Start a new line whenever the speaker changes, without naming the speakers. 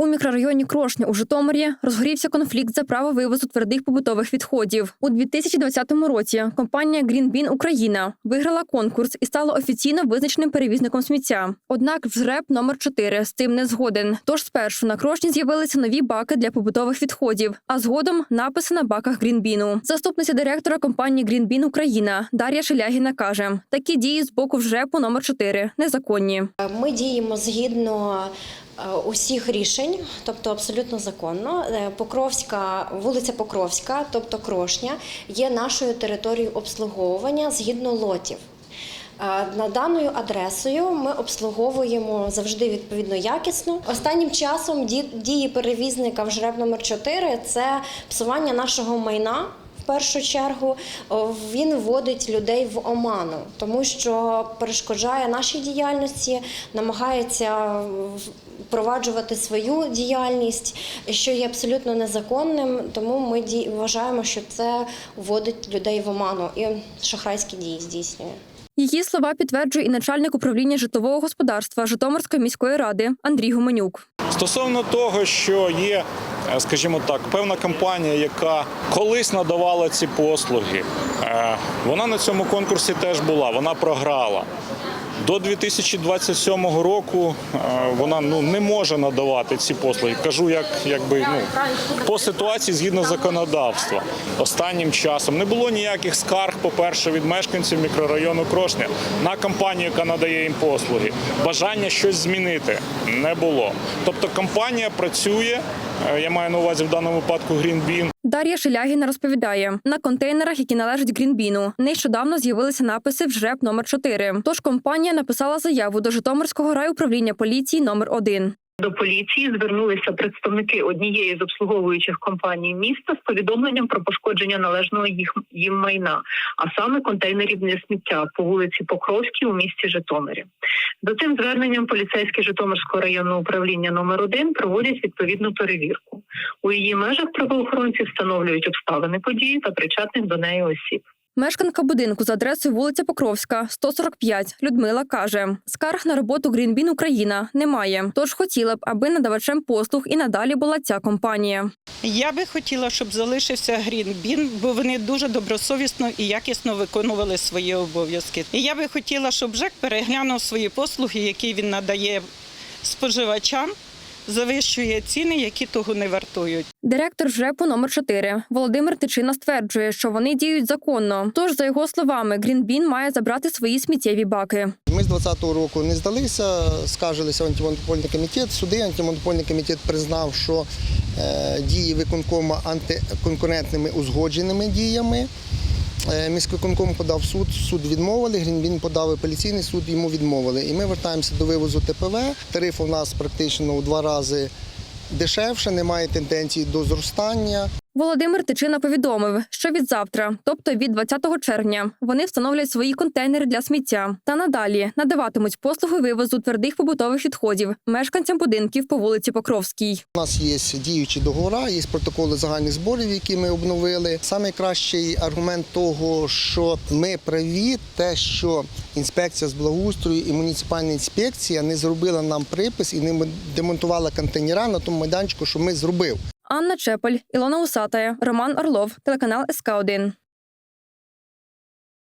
У мікрорайоні Крошня у Житомирі розгорівся конфлікт за право вивозу твердих побутових відходів. У 2020 році компанія Green Bin Україна виграла конкурс і стала офіційно визначеним перевізником сміття. Однак ЖРЕП номер 4 з цим не згоден. Тож спершу на Крошні з'явилися нові баки для побутових відходів, а згодом написи на баках Грінбіну. Заступниця директора компанії Green Bin Україна Дар'я Шелягіна каже: такі дії з боку ЖРЕПу номер 4 незаконні.
Ми діємо згідно усіх рішень, тобто абсолютно законно. Е, Покровська, вулиця Покровська, тобто Крошня, є нашою територією обслуговування згідно лотів. Е, На даною адресою ми обслуговуємо завжди відповідно якісно. Останнім часом ді- дії перевізника в жреб номер 4 – це псування нашого майна. Першу чергу він вводить людей в оману, тому що перешкоджає нашій діяльності, намагається впроваджувати свою діяльність, що є абсолютно незаконним. Тому ми ді- вважаємо, що це вводить людей в оману і шахрайські дії здійснює.
Її слова підтверджує і начальник управління житлового господарства Житомирської міської ради Андрій Гуменюк.
Стосовно того, що є, скажімо так, певна компанія, яка колись надавала ці послуги, е, вона на цьому конкурсі теж була, вона програла. До 2027 року вона ну не може надавати ці послуги. Кажу, як якби ну по ситуації згідно законодавства. Останнім часом не було ніяких скарг, по-перше, від мешканців мікрорайону Крошня на компанію, яка надає їм послуги. Бажання щось змінити не було. Тобто компанія працює. е, Я маю на увазі в даному випадку Greenbean,
Дар'я Шелягіна розповідає, на контейнерах, які належать Грінбіну, нещодавно з'явилися написи в ЖРЕП номер 4 Тож компанія написала заяву до Житомирського райуправління поліції номер 1
До поліції звернулися представники однієї з обслуговуючих компаній міста з повідомленням про пошкодження належного їх їм майна, а саме контейнерів для сміття по вулиці Покровській у місті Житомирі. За цим зверненням поліцейські Житомирського районного управління номер 1 проводять відповідну перевірку. У її межах правоохоронці встановлюють обставини події та причетних до неї осіб.
Мешканка будинку за адресою вулиця Покровська, 145, Людмила каже: скарг на роботу Грінбін Україна немає. Тож хотіла б, аби надавачем послуг і надалі була ця компанія.
Я би хотіла, щоб залишився Грінбін, бо вони дуже добросовісно і якісно виконували свої обов'язки. І я би хотіла, щоб ЖЕК переглянув свої послуги, які він надає споживачам, завищує ціни, які того не вартують.
Директор ЖРЕПу номер 4 Володимир Тичина стверджує, що вони діють законно. Тож, за його словами, Грінбін має забрати свої сміттєві баки.
Ми з 2020 року не здалися, скаржилися в антимонопольний комітет. Суди антимонопольний комітет признав, що е, дії виконкома антиконкурентними узгодженими діями. Е, Міськвиконком подав суд, суд відмовили, Грінбін подав апеляційний суд, йому відмовили. І ми вертаємося до вивозу ТПВ. Тариф у нас практично у два рази дешевше, немає тенденції до зростання.
Володимир Тичина повідомив, що від завтра, тобто від 20 червня, вони встановлять свої контейнери для сміття та надалі надаватимуть послуги вивозу твердих побутових відходів мешканцям будинків по вулиці Покровській.
У нас є діючі договори, є протоколи загальних зборів, які ми обновили. Найкращий аргумент того, що ми праві, те, що інспекція з благоустрою і муніципальна інспекція не зробила нам припис і не демонтувала контейнера на тому майданчику, що ми зробив.
Анна Чепель, Ілона Усатая, Роман Орлов, телеканал СК 1